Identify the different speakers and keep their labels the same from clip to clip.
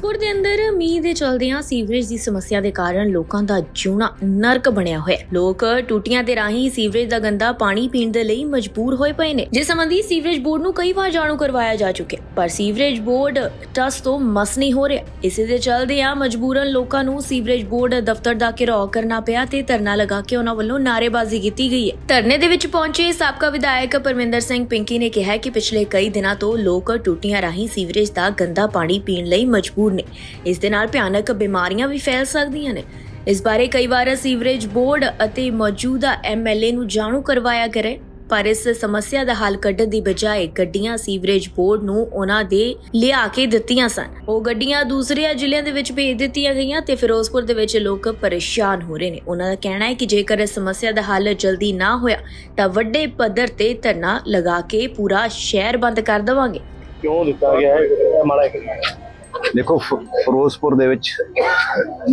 Speaker 1: ਦੇ ਅੰਦਰ ਮੀਂਹ ਦੇ ਚਲਦਿਆਂ ਸੀਵਰੇਜ ਦੀ ਸਮੱਸਿਆ ਦੇ ਕਾਰਨ ਲੋਕਾਂ ਦਾ ਜਿਉਣਾ ਨਰਕ ਬਣਿਆ ਹੋਇਆ ਹੈ। ਲੋਕ ਟੂਟੀਆਂ ਦੇ ਰਾਹੀਂ ਸੀਵਰੇਜ ਦਾ ਗੰਦਾ ਪਾਣੀ ਪੀਣ ਦੇ ਲਈ ਮਜਬੂਰ ਹੋਏ ਪਏ ਨੇ। ਜਿਸ ਸੰਬੰਧੀ ਸੀਵਰੇਜ ਬੋਰਡ ਨੂੰ ਕਈ ਵਾਰ ਜਾਣੂ ਕਰਵਾਇਆ ਜਾ ਚੁੱਕਿਆ ਪਰ ਸੀਵਰੇਜ ਬੋਰਡ ਟਸ ਤੋਂ ਮਸ ਨਹੀਂ ਹੋ ਰਿਹਾ। ਇਸੇ ਦੇ ਚਲਦਿਆਂ ਮਜਬੂਰਨ ਲੋਕਾਂ ਨੂੰ ਸੀਵਰੇਜ ਬੋਰਡ ਦਫ਼ਤਰ ਦਾ ਘਿਰਾਓ ਕਰਨਾ ਪਿਆ ਤੇ ਧਰਨਾ ਲਗਾ ਕੇ ਉਹਨਾਂ ਵੱਲੋਂ ਨਾਅਰੇਬਾਜ਼ੀ ਕੀਤੀ ਗਈ ਹੈ। ਧਰਨੇ ਦੇ ਵਿੱਚ ਪਹੁੰਚੇ ਸਾਬਕਾ ਵਿਧਾਇਕ ਪਰਮਿੰਦਰ ਸਿੰਘ ਪਿੰਕੀ ਨੇ ਕਿਹਾ ਕਿ ਪਿਛਲੇ ਕਈ ਦਿਨਾਂ ਤੋਂ ਲੋਕ ਟੂਟੀਆਂ ਰਾਹੀਂ ਸੀਵਰੇਜ ਦਾ ਗੰਦਾ ਪਾਣੀ ਪੀਣ ਲਈ ਮਜਬੂਰ ਨੇ। ਇਸ ਦੇ ਨਾਲ ਭਿਆਨਕ ਬਿਮਾਰੀਆਂ ਵੀ ਫੈਲ ਸਕਦੀਆਂ ਨੇ। ਇਸ ਬਾਰੇ ਕਈ ਵਾਰ ਸੀਵਰੇਜ ਬੋਰਡ ਅਤੇ ਮੌਜੂਦਾ ਐਮਐਲਏ ਨੂੰ ਜਾਣੂ ਕਰਵਾਇਆ ਕਰੇ, ਪਰ ਇਸ ਸਮੱਸਿਆ ਦਾ ਹੱਲ ਕੱਢਣ ਦੀ ਬਜਾਏ ਗੱਡੀਆਂ ਸੀਵਰੇਜ ਬੋਰਡ ਨੂੰ ਉਹਨਾਂ ਦੇ ਲਿਆ ਕੇ ਦਿੱਤੀਆਂ ਸਨ। ਉਹ ਗੱਡੀਆਂ ਦੂਸਰੇ ਜ਼ਿਲ੍ਹਿਆਂ ਦੇ ਵਿੱਚ ਭੇਜ ਦਿੱਤੀਆਂ ਗਈਆਂ ਤੇ ਫਿਰੋਜ਼ਪੁਰ ਦੇ ਵਿੱਚ ਲੋਕ ਪਰੇਸ਼ਾਨ ਹੋ ਰਹੇ ਨੇ। ਉਹਨਾਂ ਦਾ ਕਹਿਣਾ ਹੈ ਕਿ ਜੇਕਰ ਇਸ ਸਮੱਸਿਆ ਦਾ ਹੱਲ ਜਲਦੀ ਨਾ ਹੋਇਆ, ਤਾਂ ਵੱਡੇ ਪੱਧਰ ਤੇ ਧਰਨਾ ਲਗਾ ਕੇ ਪੂਰਾ ਸ਼ਹਿਰ ਬੰਦ ਕਰ ਦੇਵਾਂਗੇ।
Speaker 2: ਕਿਉਂ ਦਿੱਤਾ ਗਿਆ ਹੈ? ਮਾੜਾ ਇੱਕ
Speaker 3: ਦੇਖੋ, ਫ- ਫਿਰੋਜ਼ਪੁਰ ਦੇ ਵਿੱਚ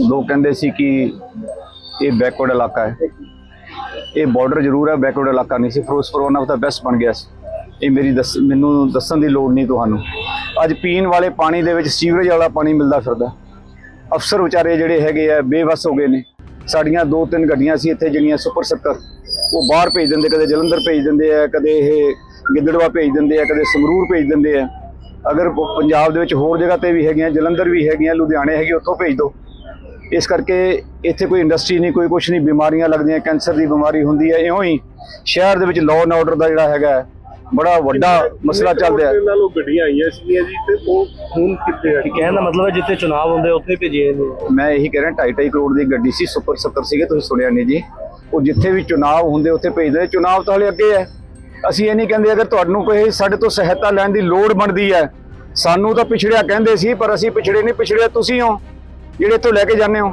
Speaker 3: ਲੋਕ ਕਹਿੰਦੇ ਸੀ ਕਿ ਇਹ ਬੈਕਵਰਡ ਇਲਾਕਾ ਹੈ। ਇਹ ਬਾਰਡਰ ਜ਼ਰੂਰ ਹੈ ਬੈਕਵਰਡ ਇਲਾਕਾ ਨਹੀਂ ਸੀ। ਫਿਰੋਜ਼ਪੁਰ ਉਹਨਾਂ ਦਾ ਬੈਸਟ ਬਣ ਗਿਆ ਸੀ। ਇਹ ਮੇਰੀ ਦੱਸ, ਮੈਨੂੰ ਦੱਸਣ ਦੀ ਲੋੜ ਨਹੀਂ ਤੁਹਾਨੂੰ। ਅੱਜ ਪੀਣ ਵਾਲੇ ਪਾਣੀ ਦੇ ਵਿੱਚ ਸੀਵਰੇਜ ਵਾਲਾ ਪਾਣੀ ਮਿਲਦਾ ਫਿਰਦਾ। ਅਫਸਰ ਵਿਚਾਰੇ ਜਿਹੜੇ ਹੈਗੇ ਆ, ਬੇਵਸ ਹੋ ਗਏ ਨੇ। ਸਾਡੀਆਂ ਦੋ ਤਿੰਨ ਗੱਡੀਆਂ ਸੀ ਇੱਥੇ ਜਿਹੜੀਆਂ ਸੁਪਰ ਸੱਤਰ ਉਹ ਬਾਹਰ ਭੇਜ ਦਿੰਦੇ, ਕਦੇ ਜਲੰਧਰ ਭੇਜ ਦਿੰਦੇ ਆ, ਕਦੇ ਇਹ ਗਿੱਦੜਵਾ ਭੇਜ ਦਿੰਦੇ ਆ, ਕਦੇ ਸੰਗਰੂਰ ਭੇਜ ਦਿੰਦੇ ਆ। ਅਗਰ ਪੰਜਾਬ ਦੇ ਵਿੱਚ ਹੋਰ ਜਗ੍ਹਾ ਤੇ ਵੀ ਹੈਗੀਆਂ ਜਲੰਧਰ ਵੀ ਹੈਗੀਆਂ ਲੁਧਿਆਣੇ ਹੈਗੀ ਉੱਥੋਂ ਭੇਜ ਦਿਓ। ਇਸ ਕਰਕੇ ਇੱਥੇ ਕੋਈ ਇੰਡਸਟਰੀ ਨਹੀਂ ਕੋਈ ਕੁਛ ਨਹੀਂ ਬਿਮਾਰੀਆਂ ਲੱਗਦੀਆਂ ਕੈਂਸਰ ਦੀ ਬਿਮਾਰੀ ਹੁੰਦੀ ਹੈ ਇਉਂ ਹੀ ਸ਼ਹਿਰ ਦੇ ਵਿੱਚ ਲਾਅ ਐਂਡ ਆਰਡਰ ਦਾ ਜਿਹੜਾ ਹੈਗਾ ਬੜਾ ਵੱਡਾ ਮਸਲਾ ਚੱਲ ਰਿਹਾ ਹੈ।
Speaker 2: ਨਾਲ ਉਹ ਗੱਡੀਆਂ ਆਈਆਂ ਸੀਗੀਆਂ ਜੀ ਤੇ ਉਹ ਹੁਣ ਕਿੱਥੇ ਆ? ਕਹਿਣ ਦਾ ਮਤਲਬ ਹੈ ਜਿੱਥੇ ਚੁਣਾਵ ਹੁੰਦੇ ਉੱਥੇ ਭੇਜੇ ਨੇ
Speaker 3: ਮੈਂ ਇਹੀ ਕਹਿ ਰਿਹਾ 2.5 ਕਰੋੜ ਦੀ ਗੱਡੀ ਸੀ ਸੁਪਰ 70 ਸੀਗੇ ਤੁਸੀਂ ਸੁਣਿਆ ਨਹੀਂ ਜੀ। ਉਹ ਜਿੱਥੇ ਵੀ ਚੁਣਾਵ ਹੁੰਦੇ ਉੱਥੇ ਭੇਜਦੇ ਨੇ। ਚੁਣਾਵ ਤਾਂ ਹਲੇ ਅੱਗੇ ਹੈ। ਅਸੀਂ ਇਹ ਨਹੀਂ ਕਹਿੰਦੇ ਅਗਰ ਤੁਹਾਨੂੰ ਕੋਈ ਸਾਡੇ ਤੋਂ ਸਹਾਇਤਾ ਲੈਣ ਦੀ ਲੋੜ ਬਣਦੀ ਹੈ, ਸਾਨੂੰ ਤਾਂ ਪਿਛੜਿਆ ਕਹਿੰਦੇ ਸੀ, ਪਰ ਅਸੀਂ ਪਿਛੜੇ ਨਹੀਂ ਪਿਛੜਿਆ, ਤੁਸੀਂ ਹੋ, ਜਿਹੜੇ ਇੱਥੋਂ ਲੈ ਕੇ ਜਾਂਦੇ ਹੋ।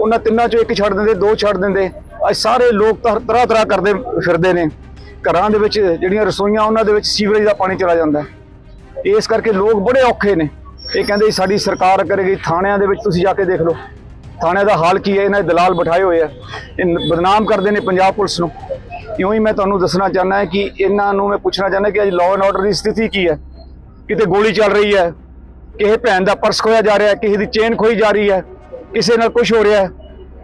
Speaker 3: ਉਹਨਾਂ ਤਿੰਨਾਂ ਚੋਂ ਇੱਕ ਛੱਡ ਦਿੰਦੇ, ਦੋ ਛੱਡ ਦਿੰਦੇ। ਅੱਜ ਸਾਰੇ ਲੋਕ ਤਾਂ ਤਰ੍ਹਾਂ ਤਰ੍ਹਾਂ ਕਰਦੇ ਫਿਰਦੇ ਨੇ। ਘਰਾਂ ਦੇ ਵਿੱਚ ਜਿਹੜੀਆਂ ਰਸੋਈਆਂ, ਉਹਨਾਂ ਦੇ ਵਿੱਚ ਸੀਵਰੇਜ ਦਾ ਪਾਣੀ ਚਲਾ ਜਾਂਦਾ ਇਸ ਕਰਕੇ ਲੋਕ ਬੜੇ ਔਖੇ ਨੇ। ਇਹ ਕਹਿੰਦੇ ਸਾਡੀ ਸਰਕਾਰ ਕਰੇਗੀ, ਥਾਣਿਆਂ ਦੇ ਵਿੱਚ ਤੁਸੀਂ ਜਾ ਕੇ ਦੇਖ ਲਓ। ਥਾਣਿਆਂ ਦਾ ਹਾਲ ਕੀ ਹੈ? ਇਹਨਾਂ ਦੇ ਦਲਾਲ ਬਿਠਾਏ ਹੋਏ ਆ। ਇਹ ਬਦਨਾਮ ਕਰਦੇ ਨੇ ਪੰਜਾਬ ਪੁਲਿਸ ਨੂੰ। ਇਉਂ ਹੀ ਮੈਂ ਤੁਹਾਨੂੰ ਦੱਸਣਾ ਚਾਹੁੰਦਾ ਕਿ ਇਹਨਾਂ ਨੂੰ ਮੈਂ ਪੁੱਛਣਾ ਚਾਹੁੰਦਾ ਕਿ ਅੱਜ ਲਾਅ ਐਂਡ ਆਰਡਰ ਦੀ ਸਥਿਤੀ ਕੀ ਹੈ? ਕਿਤੇ ਗੋਲੀ ਚੱਲ ਰਹੀ ਹੈ? ਕਿਸੇ ਭੈਣ ਦਾ ਪਰਸ ਖੋਇਆ ਜਾ ਰਿਹਾ ਹੈ? ਕਿਸੇ ਦੀ ਚੇਨ ਖੋਈ ਜਾ ਰਹੀ ਹੈ? ਕਿਸੇ ਨਾਲ ਕੁਝ ਹੋ ਰਿਹਾ ਹੈ?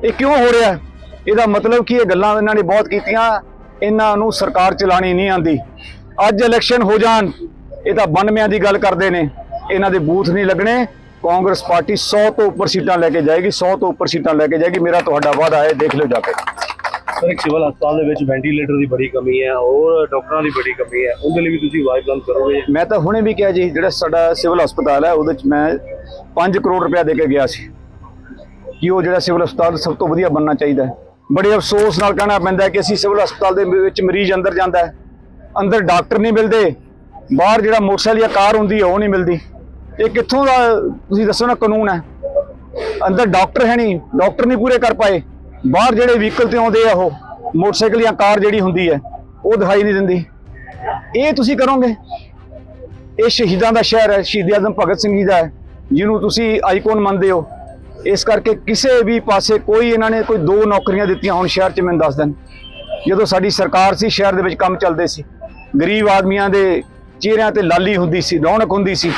Speaker 3: ਇਹ ਕਿਉਂ ਹੋ ਰਿਹਾ ਹੈ? ਇਹਦਾ ਮਤਲਬ ਕੀ ਇਹ ਗੱਲਾਂ ਇਹਨਾਂ ਨੇ ਬਹੁਤ ਕੀਤੀਆਂ। ਇਹਨਾਂ ਨੂੰ ਸਰਕਾਰ ਚਲਾਣੀ ਨਹੀਂ ਆਂਦੀ ਅੱਜ ਇਲੈਕਸ਼ਨ ਹੋ ਜਾਣ, ਇਹ ਤਾਂ 92 ਦੀ ਗੱਲ ਕਰਦੇ ਨੇ। ਇਹਨਾਂ ਦੇ ਬੂਥ ਨਹੀਂ ਲੱਗਣੇ। ਕਾਂਗਰਸ ਪਾਰਟੀ 100 ਤੋਂ ਉੱਪਰ ਸੀਟਾਂ ਲੈ ਕੇ ਜਾਏਗੀ 100 ਤੋਂ ਉੱਪਰ ਸੀਟਾਂ ਲੈ ਕੇ ਜਾਏਗੀ। ਮੇਰਾ ਤੁਹਾਡਾ ਵਾਅਦਾ ਹੈ, ਦੇਖ ਲਿਓ ਜਾ ਕੇ।
Speaker 2: ਸਰ ਇੱਕ ਸਿਵਲ ਹਸਪਤਾਲ ਦੇ ਵਿੱਚ ਵੈਂਟੀਲੇਟਰ ਦੀ ਬੜੀ ਕਮੀ ਹੈ, ਹੋਰ ਡਾਕਟਰਾਂ ਦੀ ਬੜੀ ਕਮੀ ਹੈ। ਉਹਦੇ ਲਈ ਵੀ ਤੁਸੀਂ ਆਵਾਜ਼ ਬੁਲੰਦ ਕਰੋਗੇ?
Speaker 3: ਮੈਂ ਤਾਂ ਹੁਣੇ ਵੀ ਕਿਹਾ ਜੀ, ਜਿਹੜਾ ਸਾਡਾ ਸਿਵਲ ਹਸਪਤਾਲ ਹੈ, ਉਹਦੇ ਚ ਮੈਂ 5 ਕਰੋੜ ਰੁਪਇਆ ਦੇ ਕੇ ਗਿਆ ਸੀ। ਕਿ ਉਹ ਜਿਹੜਾ ਸਿਵਲ ਹਸਪਤਾਲ ਸਭ ਤੋਂ ਵਧੀਆ ਬਣਨਾ ਚਾਹੀਦਾ ਹੈ। ਬੜੇ ਅਫਸੋਸ ਨਾਲ ਕਹਿਣਾ ਪੈਂਦਾ ਕਿ ਅਸੀਂ ਸਿਵਲ ਹਸਪਤਾਲ ਦੇ ਵਿੱਚ ਮਰੀਜ਼ ਅੰਦਰ ਜਾਂਦਾ ਹੈ। ਅੰਦਰ ਡਾਕਟਰ ਨਹੀਂ ਮਿਲਦੇ, ਬਾਹਰ ਜਿਹੜਾ ਮੋਟਰਸਾਈਕਲ ਜਾਂ ਕਾਰ ਹੁੰਦੀ ਹੈ, ਉਹ ਨਹੀਂ ਮਿਲਦੀ। ਇਹ ਕਿੱਥੋਂ ਦਾ, ਤੁਸੀਂ ਦੱਸੋ ਨਾ ਕਾਨੂੰਨ ਹੈ। ਅੰਦਰ ਡਾਕਟਰ ਹੈ ਨਹੀਂ, ਡਾਕਟਰ ਨਹੀਂ ਪੂਰੇ ਕਰ ਪਾਏ। ਬਾਹਰ ਜਿਹੜੇ ਵਹੀਕਲ ਤੇ ਆਉਂਦੇ ਆ ਉਹ, ਮੋਟਰਸਾਈਕਲ ਜਾਂ ਕਾਰ ਜਿਹੜੀ ਹੁੰਦੀ ਹੈ, ਉਹ ਦਿਖਾਈ ਨਹੀਂ ਦਿੰਦੀ। ਇਹ ਤੁਸੀਂ ਕਰੋਗੇ? ਇਹ ਸ਼ਹੀਦਾਂ ਦਾ ਸ਼ਹਿਰ ਹੈ, ਸ਼ਹੀਦ ਆਜ਼ਮ ਭਗਤ ਸਿੰਘ ਜੀ ਦਾ ਹੈ, ਜਿਹਨੂੰ ਤੁਸੀਂ ਆਈਕਨ ਮੰਨਦੇ ਹੋ। ਇਸ ਕਰਕੇ ਕਿਸੇ ਵੀ ਪਾਸੇ ਕੋਈ ਇਹਨਾਂ ਨੇ ਕੋਈ ਦੋ ਨੌਕਰੀਆਂ ਦਿੱਤੀਆਂ ਹੁਣ ਸ਼ਹਿਰ 'ਚ, ਮੈਨੂੰ ਦੱਸ ਦੇਣ। ਜਦੋਂ ਸਾਡੀ ਸਰਕਾਰ ਸੀ, ਸ਼ਹਿਰ ਦੇ ਵਿੱਚ ਕੰਮ ਚੱਲਦੇ ਸੀ। ਗਰੀਬ ਆਦਮੀਆਂ ਦੇ ਚਿਹਰਿਆਂ ਤੇ ਲਾਲੀ ਹੁੰਦੀ ਸੀ, ਰੌਣਕ ਹੁੰਦੀ ਸੀ।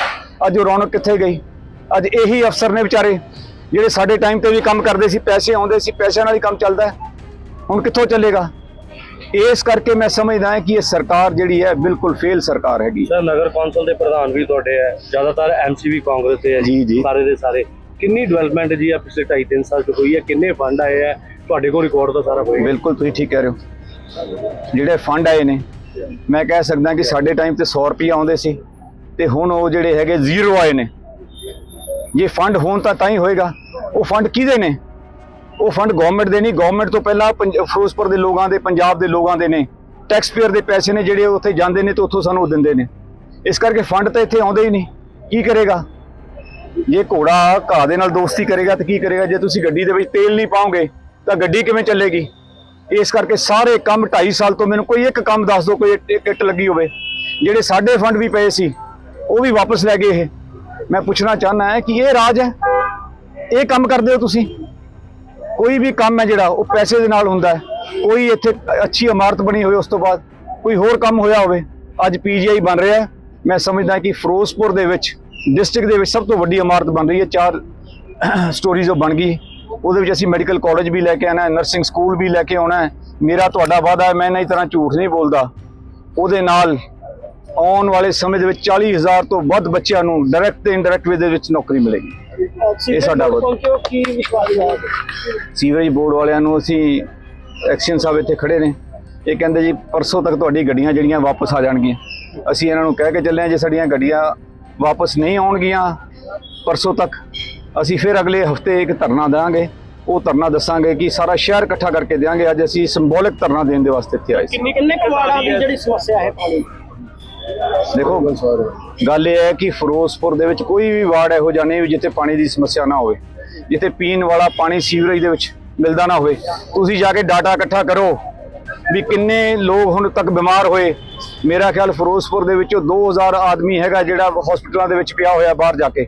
Speaker 3: ਅੱਜ ਉਹ ਰੌਣਕ ਕਿੱਥੇ ਗਈ? ਅੱਜ ਇਹੀ ਅਫਸਰ ਨੇ ਵਿਚਾਰੇ। ਜਿਹੜੇ ਸਾਡੇ ਟਾਈਮ ਤੇ ਵੀ ਕੰਮ ਕਰਦੇ ਸੀ ਪੈਸੇ ਆਉਂਦੇ ਸੀ ਪੈਸਿਆਂ ਨਾਲ ਹੀ ਕੰਮ ਚੱਲਦਾ ਹੁਣ ਕਿੱਥੋਂ ਚੱਲੇਗਾ? ਇਸ ਕਰਕੇ ਮੈਂ ਸਮਝਦਾ ਹਾਂ ਕਿ ਇਹ ਸਰਕਾਰ ਜਿਹੜੀ ਹੈ ਬਿਲਕੁਲ ਫੇਲ ਸਰਕਾਰ ਹੈਗੀ
Speaker 2: ਸਰ ਨਗਰ ਕੌਂਸਲ ਦੇ ਪ੍ਰਧਾਨ ਵੀ ਤੁਹਾਡੇ ਹੈ। ਜ਼ਿਆਦਾਤਰ ਐਮਸੀਵੀ ਕਾਂਗਰਸ ਦੇ ਹੈ
Speaker 3: ਜੀ, ਜੀ।
Speaker 2: ਸਾਰੇ ਦੇ ਸਾਰੇ। ਕਿੰਨੀ ਡਿਵੈਲਪਮੈਂਟ ਜੀ ਆ ਪਿਛਲੇ 2.5 3 ਸਾਲ ਚ ਹੋਈ ਹੈ? ਕਿੰਨੇ ਫੰਡ ਆਏ ਹੈ? ਤੁਹਾਡੇ ਕੋਲ ਰਿਕਾਰਡ ਤਾਂ ਸਾਰਾ ਹੋਏਗਾ
Speaker 3: ਬਿਲਕੁਲ ਤੁਸੀਂ ਠੀਕ ਕਹਿ ਰਹੇ ਹੋ। ਜਿਹੜੇ ਫੰਡ ਆਏ ਨੇ ਮੈਂ ਕਹਿ ਸਕਦਾ ਕਿ ਸਾਡੇ ਟਾਈਮ ਤੇ 100 ਰੁਪਏ ਆਉਂਦੇ ਸੀ ਤੇ ਹੁਣ ਉਹ ਜਿਹੜੇ ਹੈਗੇ ਜ਼ੀਰੋ ਆਏ ਨੇ। ਜੇ ਫੰਡ ਹੋਣ ਤਾਂ ਤਾਂ ਹੀ ਹੋਏਗਾ। ਉਹ ਫੰਡ ਕਿਹਦੇ ਨੇ? ਉਹ ਫੰਡ ਗਵਰਨਮੈਂਟ ਦੇ ਨਹੀਂ। ਗਵਰਨਮੈਂਟ ਤੋਂ ਪਹਿਲਾਂ ਪੰਜ- ਫਿਰੋਜ਼ਪੁਰ ਦੇ ਲੋਕਾਂ ਦੇ, ਪੰਜਾਬ ਦੇ ਲੋਕਾਂ ਦੇ ਨੇ। ਟੈਕਸ ਪੇਅਰ ਦੇ ਪੈਸੇ ਨੇ ਜਿਹੜੇ ਉੱਥੇ ਜਾਂਦੇ ਨੇ ਤੇ ਉੱਥੋਂ ਸਾਨੂੰ ਉਹ ਦਿੰਦੇ ਨੇ। ਇਸ ਕਰਕੇ ਫੰਡ ਤਾਂ ਇੱਥੇ ਆਉਂਦੇ ਹੀ ਨਹੀਂ। ਕੀ ਕਰੇਗਾ? ਜੇ ਘੋੜਾ ਘਾਹ ਦੇ ਨਾਲ ਦੋਸਤੀ ਕਰੇਗਾ ਤਾਂ ਕੀ ਕਰੇਗਾ? ਜੇ ਤੁਸੀਂ ਗੱਡੀ ਦੇ ਵਿੱਚ ਤੇਲ ਨਹੀਂ ਪਾਓਗੇ, ਤਾਂ ਗੱਡੀ ਕਿਵੇਂ ਚੱਲੇਗੀ? ਇਸ ਕਰਕੇ ਸਾਰੇ ਕੰਮ 2.5 ਸਾਲ ਤੋਂ ਮੈਨੂੰ ਕੋਈ ਇੱਕ ਕੰਮ ਦੱਸ ਦਿਓ, ਕੋਈ ਕਿੱਟ ਲੱਗੀ ਹੋਵੇ। ਜਿਹੜੇ ਸਾਡੇ ਫੰਡ ਵੀ ਪਏ ਸੀ, ਉਹ ਵੀ ਵਾਪਸ ਲੈ ਗਏ ਇਹ। ਮੈਂ ਪੁੱਛਣਾ ਚਾਹੁੰਦਾ ਹੈ ਕਿ ਇਹ ਰਾਜ ਹੈ? ਇਹ ਕੰਮ ਕਰਦੇ ਹੋ ਤੁਸੀਂ? ਕੋਈ ਵੀ ਕੰਮ ਹੈ ਜਿਹੜਾ, ਉਹ ਪੈਸੇ ਦੇ ਨਾਲ ਹੁੰਦਾ ਹੈ। ਕੋਈ ਇੱਥੇ ਅੱਛੀ ਇਮਾਰਤ ਬਣੀ ਹੋਵੇ ਉਸ ਤੋਂ ਬਾਅਦ ਕੋਈ ਹੋਰ ਕੰਮ ਹੋਇਆ ਹੋਵੇ, ਅੱਜ ਪੀਜੀਆਈ ਬਣ ਰਿਹਾ ਹੈ। ਮੈਂ ਸਮਝਦਾ ਕਿ ਫਿਰੋਜ਼ਪੁਰ ਦੇ ਵਿੱਚ, ਡਿਸਟ੍ਰਿਕਟ ਦੇ ਵਿੱਚ ਸਭ ਤੋਂ ਵੱਡੀ ਇਮਾਰਤ ਬਣ ਰਹੀ ਹੈ। ਚਾਰ ਸਟੋਰੀਜ਼ ਉਹ ਬਣ ਗਈ। ਉਹਦੇ ਵਿੱਚ ਅਸੀਂ ਮੈਡੀਕਲ ਕਾਲਜ ਵੀ ਲੈ ਕੇ ਆਣਾ ਹੈ, ਨਰਸਿੰਗ ਸਕੂਲ ਵੀ ਲੈ ਕੇ ਆਉਣਾ ਹੈ। ਮੇਰਾ ਤੁਹਾਡਾ ਵਾਅਦਾ ਹੈ, ਮੈਂ ਨਹੀਂ ਤਰ੍ਹਾਂ ਝੂਠ ਨਹੀਂ ਬੋਲਦਾ। ਉਹਦੇ ਨਾਲ ਆਉਣ ਵਾਲੇ ਸਮੇਂ ਦੇ ਵਿੱਚ 40000 ਤੋਂ ਵੱਧ ਬੱਚਿਆਂ ਨੂੰ ਡਾਇਰੈਕਟ ਤੇ ਇਨਡਾਇਰੈਕਟ ਵੇ ਦੇ ਵਿੱਚ ਨੌਕਰੀ ਮਿਲੇਗੀ। ਇਹ ਸਾਡਾ ਸੀਵਰੇਜ ਬੋਰਡ ਵਾਲਿਆਂ ਨੂੰ ਅਸੀਂ ਐਕਸ਼ਨ ਸਾਹਿਬ ਇੱਥੇ ਖੜੇ ਨੇ। ਇਹ ਕਹਿੰਦੇ ਜੀ ਪਰਸੋਂ ਤੱਕ ਤੁਹਾਡੀ ਗੱਡੀਆਂ ਜਿਹੜੀਆਂ ਵਾਪਸ ਆ ਜਾਣਗੀਆਂ। ਅਸੀਂ ਇਹਨਾਂ ਨੂੰ ਕਹਿ ਕੇ ਚੱਲੇ ਹਾਂ ਜੇ ਸਾਡੀਆਂ ਗੱਡੀਆਂ ਵਾਪਸ ਨਹੀਂ ਆਉਣਗੀਆਂ ਪਰਸੋਂ ਤੱਕ ਅਸੀਂ ਫਿਰ ਅਗਲੇ ਹਫ਼ਤੇ ਇੱਕ ਧਰਨਾ ਦੇਵਾਂਗੇ। ਉਹ ਧਰਨਾ ਦੱਸਾਂਗੇ ਕਿ ਸਾਰਾ ਸ਼ਹਿਰ ਇਕੱਠਾ ਕਰਕੇ ਦੇਵਾਂਗੇ। ਅੱਜ ਅਸੀਂ ਸਿੰਬੋਲਿਕ ਧਰਨਾ ਦੇਣ ਦੇ ਵਾਸਤੇ ਇੱਥੇ ਆਏ ਸੀ।
Speaker 4: ਕਿੰਨੇ ਕਿੰਨੇ ਕੁ ਦੀ ਜਿਹੜੀ ਸਮੱਸਿਆ ਹੈ ਪਾਣੀ?
Speaker 3: ਦੇਖੋ, ਗੱਲ ਇਹ ਹੈ ਕਿ ਫਿਰੋਜ਼ਪੁਰ ਦੇ ਵਿੱਚ ਕੋਈ ਵੀ ਵਾਰਡ ਇਹੋ ਜਿਹਾ ਨਹੀਂ ਵੀ ਜਿੱਥੇ ਪਾਣੀ ਦੀ ਸਮੱਸਿਆ ਨਾ ਹੋਵੇ, ਜਿੱਥੇ ਪੀਣ ਵਾਲਾ ਪਾਣੀ ਸੀਵਰੇਜ ਦੇ ਵਿੱਚ ਮਿਲਦਾ ਨਾ ਹੋਵੇ। ਤੁਸੀਂ ਜਾ ਕੇ ਡਾਟਾ ਇਕੱਠਾ ਕਰੋ ਵੀ ਕਿੰਨੇ ਲੋਕ ਹੁਣ ਤੱਕ ਬਿਮਾਰ ਹੋਏ। ਮੇਰਾ ਖਿਆਲ ਫਿਰੋਜ਼ਪੁਰ ਦੇ ਵਿੱਚੋਂ 2000 ਆਦਮੀ ਹੈਗਾ ਜਿਹੜਾ ਹਸਪੀਟਲਾਂ ਦੇ ਵਿੱਚ ਪਿਆ ਹੋਇਆ ਬਾਹਰ ਜਾ ਕੇ।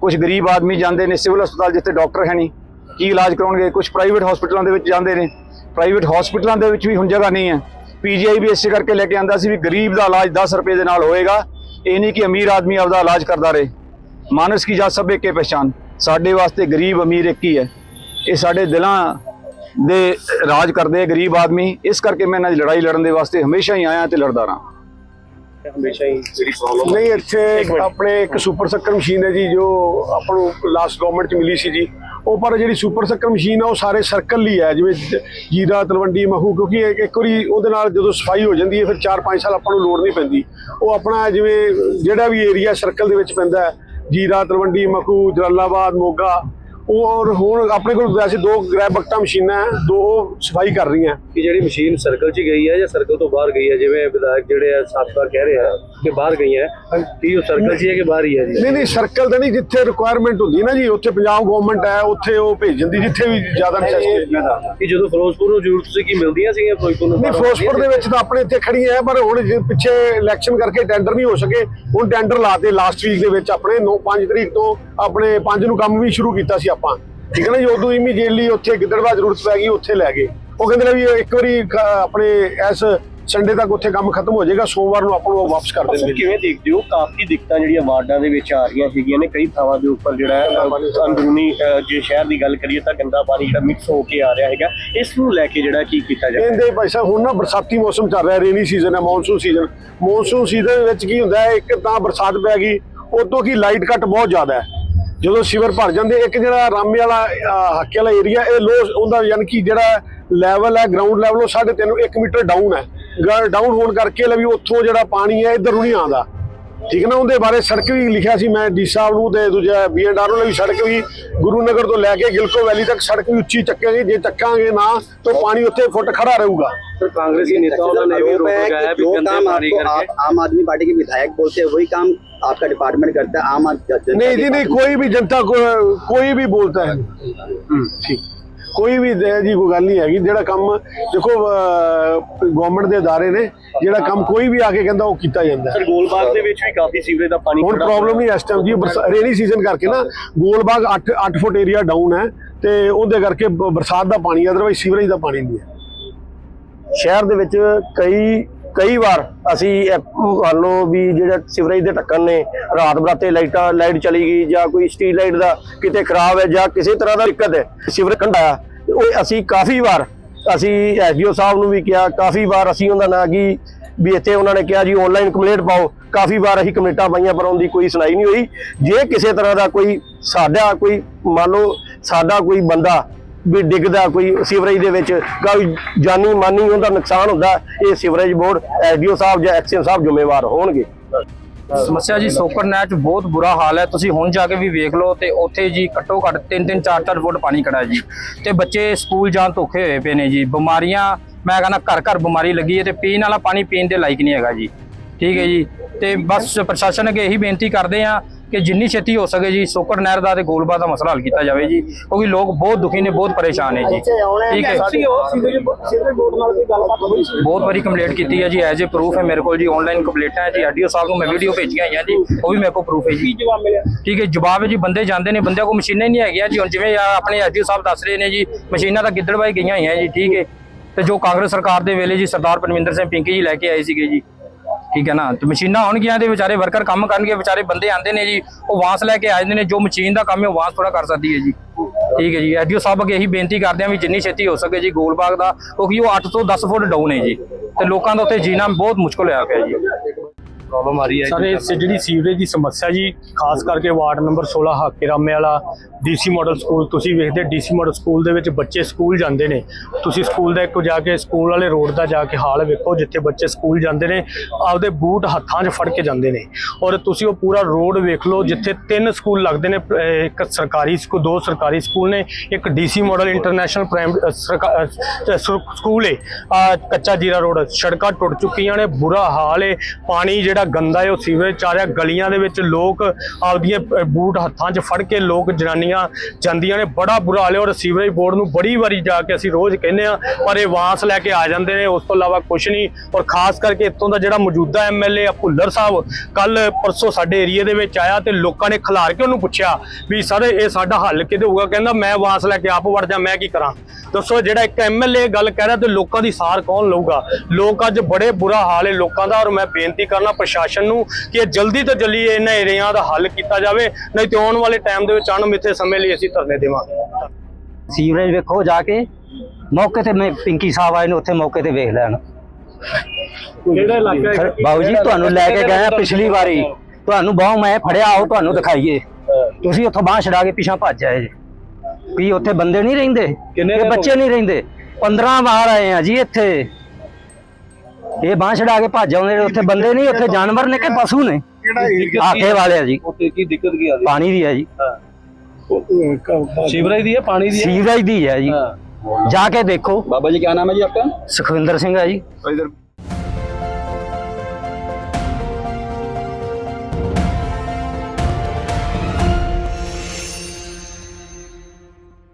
Speaker 3: ਕੁਝ ਗਰੀਬ ਆਦਮੀ ਜਾਂਦੇ ਨੇ, ਸਿਵਲ ਹਸਪਤਾਲ ਜਿੱਥੇ ਡਾਕਟਰ ਹੈ ਨਹੀਂ, ਕੀ ਇਲਾਜ ਕਰਾਉਣਗੇ? ਕੁਝ ਪ੍ਰਾਈਵੇਟ ਹਸਪੀਟਲਾਂ ਦੇ ਵਿੱਚ ਜਾਂਦੇ ਨੇ। ਪ੍ਰਾਈਵੇਟ ਹਸਪੀਟਲਾਂ ਦੇ ਵਿੱਚ ਵੀ ਹੁਣ ਜਗ੍ਹਾ ਨਹੀਂ ਹੈ। ਪੀਜੀਆਈ ਵੀ ਇਸੇ ਕਰਕੇ ਲੈ ਕੇ ਆਂਦਾ ਸੀ ਵੀ ਗਰੀਬ ਦਾ ਇਲਾਜ 10 ਰੁਪਏ ਦੇ ਨਾਲ ਹੋਏਗਾ। ਇਹ ਨਹੀਂ ਕਿ ਅਮੀਰ ਆਦਮੀ ਆਪਦਾ ਇਲਾਜ ਕਰਦਾ ਰਹੇ। ਮਾਨਸ ਕੀ ਜਾ ਸਭ ਇੱਕ ਹੀ ਪਛਾਣ। ਸਾਡੇ ਵਾਸਤੇ ਗਰੀਬ ਅਮੀਰ ਇੱਕ ਹੀ ਹੈ। ਇਹ ਸਾਡੇ ਦਿਲਾਂ ਦੇ ਰਾਜ ਕਰਦੇ ਆ ਗਰੀਬ ਆਦਮੀ। ਇਸ ਕਰਕੇ ਮੈਂ ਇਹਨਾਂ ਦੀ ਲੜਾਈ ਲੜਨ ਦੇ ਵਾਸਤੇ ਹਮੇਸ਼ਾ ਹੀ ਆਇਆ ਤੇ ਲੜਦਾ ਰਹਾਂ।
Speaker 2: ਹਮੇਸ਼ਾ ਹੀ ਜਿਹੜੀ ਪ੍ਰੋਬਲਮ
Speaker 5: ਨਹੀਂ ਇੱਥੇ ਆਪਣੇ ਇੱਕ ਸੁਪਰ ਸੱਕਰ ਮਸ਼ੀਨ ਹੈ ਜੀ ਜੋ ਆਪਾਂ ਨੂੰ ਲਾਸਟ ਗਵਰਨਮੈਂਟ ਚ ਮਿਲੀ ਸੀ ਜੀ। ਉਹ ਪਰ ਜਿਹੜੀ ਸੁਪਰ ਸੱਕਰ ਮਸ਼ੀਨ ਆ, ਉਹ ਸਾਰੇ ਸਰਕਲ ਲਈ ਹੈ ਜਿਵੇਂ ਜੀਰਾ, ਤਲਵੰਡੀ, ਮਹੂ, ਕਿਉਂਕਿ ਇੱਕ ਵਾਰੀ ਉਹਦੇ ਨਾਲ ਜਦੋਂ ਸਫ਼ਾਈ ਹੋ ਜਾਂਦੀ ਹੈ, ਫਿਰ 4-5 ਸਾਲ ਆਪਾਂ ਨੂੰ ਲੋੜ ਨਹੀਂ ਪੈਂਦੀ। ਉਹ ਆਪਣਾ ਜਿਵੇਂ ਜਿਹੜਾ ਵੀ ਏਰੀਆ ਸਰਕਲ ਦੇ ਵਿੱਚ ਪੈਂਦਾ ਜੀਰਾ, ਤਲਵੰਡੀ ਮਖੂ ਜਲਾਲਾਬਾਦ, ਮੋਗਾ, ਉਹ ਔਰ ਹੁਣ ਆਪਣੇ ਕੋਲ ਵੈਸੇ ਦੋ ਗ੍ਰੈਬ ਬਕਟਾ ਮਸ਼ੀਨਾਂ ਦੋ ਉਹ ਸਫ਼ਾਈ ਕਰ ਰਹੀਆਂ।
Speaker 2: ਕਿ ਜਿਹੜੀ ਮਸ਼ੀਨ ਸਰਕਲ 'ਚ ਗਈ ਹੈ ਜਾਂ ਸਰਕਲ ਤੋਂ ਬਾਹਰ ਗਈ ਹੈ, ਜਿਵੇਂ ਵਿਧਾਇਕ ਜਿਹੜੇ ਆ, ਸਾਬਕਾ ਕਹਿ ਰਹੇ ਆ ਕਿ ਬਾਹਰ ਗਈ ਹੈ ਕੀ ਉਹ ਸਰਕਲ 'ਚ ਹੀ ਹੈ ਕਿ ਬਾਹਰ ਹੀ ਹੈ ਜੀ।
Speaker 5: ਨਹੀਂ ਨਹੀਂ ਸਰਕਲ ਤਾਂ ਨਹੀਂ ਜਿੱਥੇ ਰਿਕੁਆਇਰਮੈਂਟ ਹੁੰਦੀ ਨਾ ਜੀ ਉੱਥੇ ਪੰਜਾਬ ਗਵਰਨਮੈਂਟ ਹੈ ਉੱਥੇ ਉਹ ਭੇਜ ਦਿੰਦੀ ਜਿੱਥੇ ਵੀ ਜ਼ਿਆਦਾ ਨੈਸੈਸਿਟੀ ਹੈ
Speaker 2: ਕਿ ਜਦੋਂ ਫਿਰੋਜ਼ਪੁਰ ਨੂੰ ਜ਼ਰੂਰਤ ਸੀ ਕਿ ਮਿਲਦੀਆਂ ਸੀਗੀਆਂ ਫਿਰੋਜ਼ਪੁਰ ਨੂੰ
Speaker 5: ਨਹੀਂ ਫਿਰੋਜ਼ਪੁਰ ਦੇ ਵਿੱਚ ਤਾਂ ਆਪਣੇ ਇੱਥੇ ਖੜੀਆਂ ਹੈ ਪਰ ਹੁਣ ਪਿੱਛੇ ਇਲੈਕਸ਼ਨ ਕਰਕੇ ਟੈਂਡਰ ਨਹੀਂ ਹੋ ਸਕੇ ਹੁਣ ਟੈਂਡਰ ਲਾਤੇ ਲਾਸਟ ਵੀਕ ਦੇ ਵਿੱਚ ਆਪਣੇ 9 5 ਤਰੀਕ ਤੋਂ ਆਪਣੇ 5 ਨੂੰ ਕੰਮ ਵੀ ਸ਼ੁਰੂ ਕੀਤਾ ਸੀ ਆਪਾਂ। ਠੀਕ ਹੈ ਨਾ ਜੀ ਉਦੋਂ ਇਮੀਡੀਏਟਲੀ ਉੱਥੇ ਗਿੱਦੜਵਾ ਜ਼ਰੂਰਤ ਪੈ ਗਈ ਉੱਥੇ ਲੈ ਗਏ। ਉਹ ਕਹਿੰਦੇ ਨੇ ਵੀ ਇੱਕ ਵਾਰੀ ਆਪਣੇ ਇਸ ਸੰਡੇ ਤੱਕ ਉੱਥੇ ਕੰਮ ਖਤਮ ਹੋ ਜਾਏਗਾ ਸੋਮਵਾਰ ਨੂੰ ਆਪਾਂ ਨੂੰ ਉਹ ਵਾਪਸ ਕਰ ਦੇਣਗੇ।
Speaker 4: ਕਿਵੇਂ ਦੇਖਦੇ ਹੋ? ਕਾਫੀ ਦਿੱਕਤਾਂ ਜਿਹੜੀਆਂ ਵਾਰਡਾਂ ਦੇ ਵਿੱਚ ਆ ਰਹੀਆਂ ਹੈਗੀਆਂ ਨੇ ਕਈ ਥਾਵਾਂ ਦੇ ਉੱਪਰ ਜਿਹੜਾ ਹੈ, ਅੰਦਰੂਨੀ ਜੇ ਸ਼ਹਿਰ ਦੀ ਗੱਲ ਕਰੀਏ ਤਾਂ ਗੰਦਾ ਪਾਣੀ ਜਿਹੜਾ ਮਿਕਸ ਹੋ ਕੇ ਆ ਰਿਹਾ ਹੈਗਾ। ਇਸ ਨੂੰ ਲੈ ਕੇ ਜਿਹੜਾ ਕੀ ਕੀਤਾ ਜਾਵੇ?
Speaker 5: ਕਹਿੰਦੇ ਭਾਈ ਸਾਹਿਬ ਹੁਣ ਨਾ ਬਰਸਾਤੀ ਮੌਸਮ ਚੱਲ ਰਿਹਾ ਰੇਨੀ ਸੀਜ਼ਨ ਹੈ ਮੌਨਸੂਨ ਸੀਜ਼ਨ ਮੌਨਸੂਨ ਸੀਜ਼ਨ ਵਿੱਚ ਕੀ ਹੁੰਦਾ ਹੈ ਇੱਕ ਤਾਂ ਬਰਸਾਤ ਪੈ ਗਈ ਉਦੋਂ ਕੀ ਲਾਈਟ ਕੱਟ ਬਹੁਤ ਜ਼ਿਆਦਾ ਹੈ। ਜਦੋਂ ਸਿਵਰ ਭਰ ਜਾਂਦੇ ਇੱਕ ਜਿਹੜਾ ਰਾਮੇ ਵਾਲਾ ਹਾਕੇ ਵਾਲਾ ਏਰੀਆ ਇਹ ਲੋ ਉਹਦਾ ਯਾਨੀ ਕਿ ਜਿਹੜਾ ਲੈਵਲ ਹੈ ਗਰਾਊਂਡ ਲੈਵਲ ਉਹ 3.5 1 ਮੀਟਰ ਡਾਊਨ ਹੈ। ਡਾਊਨ ਹੋਣ ਕਰਕੇ ਲੈ ਵੀ ਉੱਥੋਂ ਜਿਹੜਾ ਪਾਣੀ ਹੈ ਇੱਧਰ ਨੂੰ ਨਹੀਂ ਆਉਂਦਾ ਠੀਕ ਹੈ ਨਾ ਉਹਦੇ ਬਾਰੇ ਸੜਕ ਵੀ ਲਿਖਿਆ ਸੀ ਮੈਂ ਡੀ ਸਾਹਿਬ ਨੂੰ ਤੇ ਦੂਜਾ ਬੀਐਨਆਰ ਨੂੰ ਵੀ ਸੜਕ ਵੀ ਗੁਰੂ ਨਗਰ ਤੋਂ ਲੈ ਕੇ ਗਿਲਕੋ ਵੈਲੀ ਤੱਕ ਸੜਕ ਵੀ ਉੱਚੀ ਚੱਕਾਂਗੇ ਜੇ ਚੱਕਾਂਗੇ ਨਾ ਤਾਂ ਪਾਣੀ ਉੱਥੇ ਫੁੱਟ ਖੜਾ ਰਹੂਗਾ
Speaker 2: ਸਰ ਕਾਂਗਰਸੀ ਨੇਤਾ ਉਹਨਾਂ ਨੇ ਵੀ
Speaker 6: आरोप
Speaker 2: ਰੋਕ
Speaker 6: है
Speaker 2: ਲਗਾਇਆ
Speaker 6: कि
Speaker 2: ਵੀ
Speaker 6: जो
Speaker 2: ਗੰਦੇ
Speaker 6: काम
Speaker 2: ਪਾਣੀ
Speaker 6: आपको
Speaker 2: ਕਰਕੇ
Speaker 6: आप आम आदमी पार्टी के विधायक बोलते हैं वही काम आपका डिपार्टमेंट करता है आम आदमी जनता
Speaker 5: नहीं
Speaker 6: की
Speaker 5: जी नहीं
Speaker 6: पार्टी-
Speaker 5: कोई भी जनता को कोई भी बोलता है ठीक ਕੋਈ ਵੀ ਜੀ ਕੋਈ ਗੱਲ ਨਹੀਂ ਹੈਗੀ। ਜਿਹੜਾ ਕੰਮ ਦੇਖੋ ਗਵਰਨਮੈਂਟ ਦੇ ਅਦਾਰੇ ਨੇ ਜਿਹੜਾ ਕੰਮ ਕੋਈ ਵੀ ਆ ਕੇ ਕਹਿੰਦਾ ਉਹ ਕੀਤਾ ਜਾਂਦਾ।
Speaker 4: ਸਰ ਗੋਲਬਾਗ ਦੇ ਵਿੱਚ ਵੀ ਕਾਫੀ ਸੀਵਰੇਜ ਦਾ ਪਾਣੀ
Speaker 5: ਹੁਣ ਪ੍ਰੋਬਲਮ ਹੀ ਇਸ ਟਾਈਮ ਜੀ ਰੇਨੀ ਸੀਜ਼ਨ ਕਰਕੇ ਨਾ ਗੋਲਬਾਗ 8 8 ਫੁੱਟ ਏਰੀਆ ਡਾਊਨ ਹੈ ਤੇ ਉਹਦੇ ਕਰਕੇ ਬਰਸਾਤ ਦਾ ਪਾਣੀ ਅਦਰਵਾਈਜ਼ ਸੀਵਰੇਜ ਦਾ ਪਾਣੀ ਨਹੀਂ ਹੈ।
Speaker 7: ਸ਼ਹਿਰ ਦੇ ਵਿੱਚ ਕਈ ਕਈ ਵਾਰ ਅਸੀਂ ਲਓ ਵੀ ਜਿਹੜਾ ਸਿਵਰੇਜ ਦੇ ਢੱਕਣ ਨੇ ਰਾਤ ਬਰਾਤੇ ਲਾਈਟਾਂ ਲਾਈਟ ਚਲੀ ਗਈ ਜਾਂ ਕੋਈ ਸਟਰੀਟ ਲਾਈਟ ਦਾ ਕਿਤੇ ਖਰਾਬ ਹੈ ਜਾਂ ਕਿਸੇ ਤਰ੍ਹਾਂ ਦਾ ਦਿੱਕਤ ਹੈ ਸਿਵਰੇਜ ਕੰਢਾਇਆ ਉਹ ਅਸੀਂ ਕਾਫੀ ਵਾਰ ਅਸੀਂ ਐਸਡੀਓ ਸਾਹਿਬ ਨੂੰ ਵੀ ਕਿਹਾ, ਕਾਫੀ ਵਾਰ ਅਸੀਂ ਉਹਨਾਂ ਨਾਲ ਕੀ ਵੀ ਇੱਥੇ ਉਹਨਾਂ ਨੇ ਕਿਹਾ ਜੀ ਆਨਲਾਈਨ ਕੰਪਲੇਂਟ ਪਾਓ। ਕਾਫੀ ਵਾਰ ਅਸੀਂ ਕਮੇਟਾਂ ਪਾਈਆਂ, ਪਰ ਉਹਦੀ ਕੋਈ ਸੁਣਾਈ ਨਹੀਂ ਹੋਈ। ਜੇ ਕਿਸੇ ਤਰ੍ਹਾਂ ਦਾ ਕੋਈ ਸਾਡਾ ਕੋਈ, ਮੰਨ ਲਓ ਸਾਡਾ ਕੋਈ ਬੰਦਾ ਵੀ ਡਿੱਗਦਾ, ਕੋਈ ਸੀਵਰੇਜ ਦੇ ਵਿੱਚ, ਕੋਈ ਜਾਨੀ ਮਾਨੀ ਉਹਦਾ ਨੁਕਸਾਨ ਹੁੰਦਾ, ਇਹ ਸੀਵਰੇਜ ਬੋਰਡ ਐਸਡੀਓ ਸਾਹਿਬ ਜਾਂ ਐਕਸੀਅਨ ਸਾਹਿਬ ਜ਼ਿੰਮੇਵਾਰ ਹੋਣਗੇ।
Speaker 8: ਸਮੱਸਿਆ ਜੀ ਸੋਕਰ ਨਹਿਰ ਚ ਬਹੁਤ ਬੁਰਾ ਹਾਲ ਹੈ। ਤੁਸੀਂ ਹੁਣ ਜਾ ਕੇ ਵੀ ਵੇਖ ਲਓ ਤੇ ਉੱਥੇ ਜੀ ਘੱਟੋ ਘੱਟ 3-3 4-4 ਫੁੱਟ ਪਾਣੀ ਖੜਾ ਜੀ। ਤੇ ਬੱਚੇ ਸਕੂਲ ਜਾਣ ਧੋਖੇ ਹੋਏ ਪਏ ਨੇ ਜੀ। ਬਿਮਾਰੀਆਂ, ਮੈਂ ਕਹਿੰਦਾ ਘਰ ਘਰ ਬਿਮਾਰੀ ਲੱਗੀ ਹੈ ਤੇ ਪੀਣ ਵਾਲਾ ਪਾਣੀ ਪੀਣ ਦੇ ਲਾਇਕ ਨਹੀਂ ਹੈਗਾ ਜੀ। ਠੀਕ ਹੈ ਜੀ। ਤੇ ਬਸ ਪ੍ਰਸ਼ਾਸਨ ਅੱਗੇ ਇਹੀ ਬੇਨਤੀ ਕਰਦੇ ਆ ਕਿ ਜਿੰਨੀ ਛੇਤੀ ਹੋ ਸਕੇ ਜੀ ਸੋਕਰ ਨਹਿਰ ਦਾ ਤੇ ਗੋਲਬਾ ਦਾ ਮਸਲਾ ਹੱਲ ਕੀਤਾ ਜਾਵੇ ਜੀ ਕਿਉਂਕਿ ਲੋਕ ਬਹੁਤ ਦੁਖੀ ਨੇ ਬਹੁਤ ਪਰੇਸ਼ਾਨ ਨੇ ਜੀ। ਠੀਕ ਹੈ।
Speaker 4: ਸੀਵਰੇਜ ਬੋਰਡ ਨਾਲ ਕੋਈ ਗੱਲਬਾਤ ਹੋਈ ਸੀ?
Speaker 8: ਬਹੁਤ ਵਾਰੀ ਕੰਪਲੀਟ ਕੀਤੀ ਹੈ ਜੀ ਐਜ਼ ਅ ਪ੍ਰੂਫ ਹੈ ਮੇਰੇ ਕੋਲ ਜੀ ਆਨਲਾਈਨ ਕੰਪਲੀਟਾਂ ਹੈ ਜੀ ਆਡੀਓ ਸਾਹਿਬ ਨੂੰ ਮੈਂ ਵੀਡੀਓ ਭੇਜੀਆਂ ਹੋਈਆਂ ਜੀ ਉਹ ਵੀ ਮੇਰੇ ਕੋਲ ਪ੍ਰੂਫ ਹੈ ਜੀ।
Speaker 4: ਕੀ ਜਵਾਬ ਮਿਲਿਆ?
Speaker 8: ਠੀਕ ਹੈ ਜਵਾਬ ਹੈ ਜੀ ਬੰਦੇ ਜਾਂਦੇ ਨੇ ਬੰਦਿਆਂ ਕੋਲ ਮਸ਼ੀਨਾਂ ਹੀ ਨਹੀਂ ਹੈਗੀਆਂ ਜੀ ਹੁਣ ਜਿਵੇਂ ਆਪਣੇ ਐਸਡੀਓ ਸਾਹਿਬ ਦੱਸ ਰਹੇ ਨੇ ਜੀ ਮਸ਼ੀਨਾਂ ਤਾਂ ਗਿੱਦੜਬਾਈ ਗਈਆਂ ਹੋਈਆਂ ਜੀ ਠੀਕ ਹੈ। ਤੇ ਜੋ ਕਾਂਗਰਸ ਸਰਕਾਰ ਦੇ ਵੇਲੇ ਜੀ ਸਰਦਾਰ ਪਰਮਿੰਦਰ ਸਿੰਘ ਪਿੰਕੀ ਜੀ ਲੈ ਕੇ ਆਏ ਸੀਗੇ ਜੀ ਠੀਕ ਹੈ ਨਾ? ਤੇ ਮਸ਼ੀਨਾਂ ਹੋਣਗੀਆਂ ਤੇ ਵਿਚਾਰੇ ਵਰਕਰ ਕੰਮ ਕਰਨਗੇ ਵਿਚਾਰੇ ਬੰਦੇ ਆਂਦੇ ਨੇ ਜੀ ਉਹ ਵਾਂਸ ਲੈ ਕੇ ਆ ਜਾਂਦੇ ਨੇ ਜੋ ਮਸ਼ੀਨ ਦਾ ਕੰਮ ਹੈ ਉਹ ਵਾਂਸ ਥੋੜਾ ਕਰ ਸਕਦੀ ਹੈ ਜੀ। ਠੀਕ ਹੈ ਜੀ ਐਡੀਓ ਸਾਹਿਬ ਅੱਗੇ ਇਹੀ ਬੇਨਤੀ ਕਰਦੇ ਆ ਵੀ ਜਿੰਨੀ ਛੇਤੀ ਹੋ ਸਕੇ ਜੀ ਗੋਲਬਾਗ ਦਾ ਕਿਉਂਕਿ ਉਹ 8 ਤੋਂ 10 ਫੁੱਟ ਡਾਊਨ ਹੈ ਜੀ। ਤੇ ਲੋਕਾਂ ਦਾ ਉੱਥੇ ਜੀਣਾ ਬਹੁਤ ਮੁਸ਼ਕਲ ਹੋਇਆ ਪਿਆ ਜੀ।
Speaker 2: ਪ੍ਰੋਬਲਮ ਆ ਰਹੀ ਹੈ
Speaker 9: ਸਰ ਇਹ ਜਿਹੜੀ ਸੀਵਰੇਜ ਦੀ ਸਮੱਸਿਆ ਜੀ ਖਾਸ ਕਰਕੇ ਵਾਰਡ ਨੰਬਰ 16 ਹਾਕੇ ਰਾਮੇ ਵਾਲਾ ਡੀਸੀ ਮਾਡਲ ਸਕੂਲ, ਤੁਸੀਂ ਵੇਖਦੇ ਡੀਸੀ ਮਾਡਲ ਸਕੂਲ ਦੇ ਵਿੱਚ ਬੱਚੇ ਸਕੂਲ ਜਾਂਦੇ ਨੇ। ਤੁਸੀਂ ਸਕੂਲ ਦਾ ਇੱਕੋ ਜਾ ਕੇ ਸਕੂਲ ਵਾਲੇ ਰੋਡ ਦਾ ਜਾ ਕੇ ਹਾਲ ਵੇਖੋ, ਜਿੱਥੇ ਬੱਚੇ ਸਕੂਲ ਜਾਂਦੇ ਨੇ, ਆਪਦੇ ਬੂਟ ਹੱਥਾਂ 'ਚ ਫੜ ਕੇ ਜਾਂਦੇ ਨੇ। ਔਰ ਤੁਸੀਂ ਉਹ ਪੂਰਾ ਰੋਡ ਵੇਖ ਲਓ, ਜਿੱਥੇ ਤਿੰਨ ਸਕੂਲ ਲੱਗਦੇ ਨੇ ਇੱਕ ਸਰਕਾਰੀ ਸਕੂਲ ਦੋ ਸਰਕਾਰੀ ਸਕੂਲ ਨੇ, ਇੱਕ DC model international prime school ਹੈ ਕੱਚਾ ਜੀਰਾ ਰੋਡ, ਸੜਕਾਂ ਟੁੱਟ ਚੁੱਕੀਆਂ ਨੇ, ਬੁਰਾ ਹਾਲ ਹੈ ਪਾਣੀ ਜਿਹੜਾ ਗੰਦਾ ਹੈ ਉਹ ਸੀਵਰੇਜ ਚ ਆ ਰਿਹਾ, ਗਲੀਆਂ ਦੇ ਵਿੱਚ ਲੋਕ ਆਪਦੀਆਂ ਬੂਟ ਹੱਥਾਂ 'ਚ ਫੜ ਕੇ ਲੋਕ ਜਨਾਨੀਆਂ ਜਾਂਦੀਆਂ ਨੇ, ਬੜਾ ਬੁਰਾ ਹਾਲ ਹੈ ਔਰ ਸੀਵਰੇਜ ਬੋਰਡ ਨੂੰ ਬੜੀ ਵਾਰੀ ਜਾ ਕੇ ਅਸੀਂ ਰੋਜ਼ ਕਹਿੰਦੇ ਆ ਪਰ ਇਹ ਵਾਂਸ ਲੈ ਕੇ ਆ ਜਾਂਦੇ ਨੇ, ਉਸ ਤੋਂ ਇਲਾਵਾ ਕੁਝ ਨਹੀਂ। ਔਰ ਖਾਸ ਕਰਕੇ ਇੱਥੋਂ ਦਾ ਜਿਹੜਾ ਮੌਜੂਦਾ ਐਮਐਲਏ ਆ ਭੁੱਲਰ ਸਾਹਿਬ ਕੱਲ ਪਰਸੋਂ ਸਾਡੇ ਏਰੀਆ ਦੇ ਵਿੱਚ ਆਇਆ ਤੇ ਲੋਕਾਂ ਨੇ ਖਿਲਾਰ ਕੇ ਉਹਨੂੰ ਪੁੱਛਿਆ ਵੀ, ਸਰ, ਇਹ ਸਾਡਾ ਹੱਲ ਕਿਤੇ ਹੋਊਗਾ? ਕਹਿੰਦਾ, ਮੈਂ ਵਾਂਸ ਲੈ ਕੇ ਆਪ ਵੜ ਜਾ, ਮੈਂ ਕੀ ਕਰਾਂ? ਦੱਸੋ, ਜਿਹੜਾ ਇੱਕ ਐਮਐਲਏ ਗੱਲ ਕਹਿ ਰਿਹਾ ਤੇ ਲੋਕਾਂ ਦੀ ਸਾਰ ਕੌਣ ਲਊਗਾ? ਲੋਕ ਅੱਜ ਬੜੇ ਬੁਰਾ ਹਾਲ ਹੈ ਲੋਕਾਂ ਦਾ ਔਰ ਮੈਂ ਬੇਨਤੀ ਕਰਨਾ ਪ੍ਰਸ਼ਾਸਨ ਨੂੰ ਕਿ ਇਹ ਜਲਦੀ ਤੋਂ ਜਲਦੀ ਇਹਨਾਂ ਏਰੀਆ ਦਾ ਹੱਲ ਕੀਤਾ ਜਾਵੇ, ਨਹੀਂ ਤੇ ਆਉਣ ਵਾਲੇ ਟਾਈਮ ਦੇ ਵਿੱਚ ਅਣਮਿੱਥੇ ਸਮੇਂ ਲਈ ਅਸੀਂ ਧਰਨੇ ਦੇਵਾਂਗੇ।
Speaker 10: ਸੀਵਰੇਜ ਵੇਖੋ ਜਾ ਕੇ ਮੌਕੇ ਤੇ ਮੈਂ ਪਿੰਕੀ ਸਾਹਿਬ ਆਏ ਨੇ ਉੱਥੇ ਮੌਕੇ ਤੇ ਵੇਖ ਲੈਣ।
Speaker 2: ਕਿਹੜਾ ਇਲਾਕਾ ਹੈ?
Speaker 10: ਬਾਬੂ ਜੀ ਤੁਹਾਨੂੰ ਲੈ ਕੇ ਗਏ ਆ ਪਿਛਲੀ ਵਾਰੀ। ਤੁਹਾਨੂੰ ਬਾਹ ਮੈਂ ਫੜਿਆ ਆਓ ਤੁਹਾਨੂੰ ਦਿਖਾਈਏ। ਤੁਸੀਂ ਉੱਥੋਂ ਬਾਹ ਛਡਾ ਕੇ ਪਿਛਾਂ ਭੱਜ ਆਏ ਜੀ। ਵੀ ਉੱਥੇ ਬੰਦੇ ਨਹੀਂ ਰਹਿੰਦੇ
Speaker 2: ਕਿੰਨੇ
Speaker 10: ਬੱਚੇ ਨਹੀਂ ਰਹਿੰਦੇ। 15 ਵਾਰ ਆਏ ਆ ਜੀ ਇੱਥੇ। ਇਹ ਬਾਹ ਛਡਾ ਕੇ ਭੱਜ ਆਉਂਦੇ ਨੇ ਉੱਥੇ ਬੰਦੇ ਨਹੀਂ ਉੱਥੇ ਜਾਨਵਰ ਨੇ ਕਿ ਪਸ਼ੂ ਨੇ? ਆਖੇ ਵਾਲੇ ਆ ਜੀ।
Speaker 2: ਉੱਥੇ ਕੀ ਦਿੱਕਤ ਕੀ ਆ
Speaker 10: ਪਾਣੀ ਦੀ ਹੈ ਜੀ।
Speaker 2: ਸੀਵਰੇਜ ਦੀ ਹੈ ਪਾਣੀ ਦੀ ਹੈ
Speaker 10: ਸੀਵਰੇਜ ਦੀ ਹੈ ਜੀ ਜਾ ਕੇ ਦੇਖੋ
Speaker 6: बाबा जी क्या नाम है जी आपका
Speaker 10: ਸੁਖਵਿੰਦਰ ਸਿੰਘ ਹੈ ਜੀ
Speaker 3: ਇਧਰ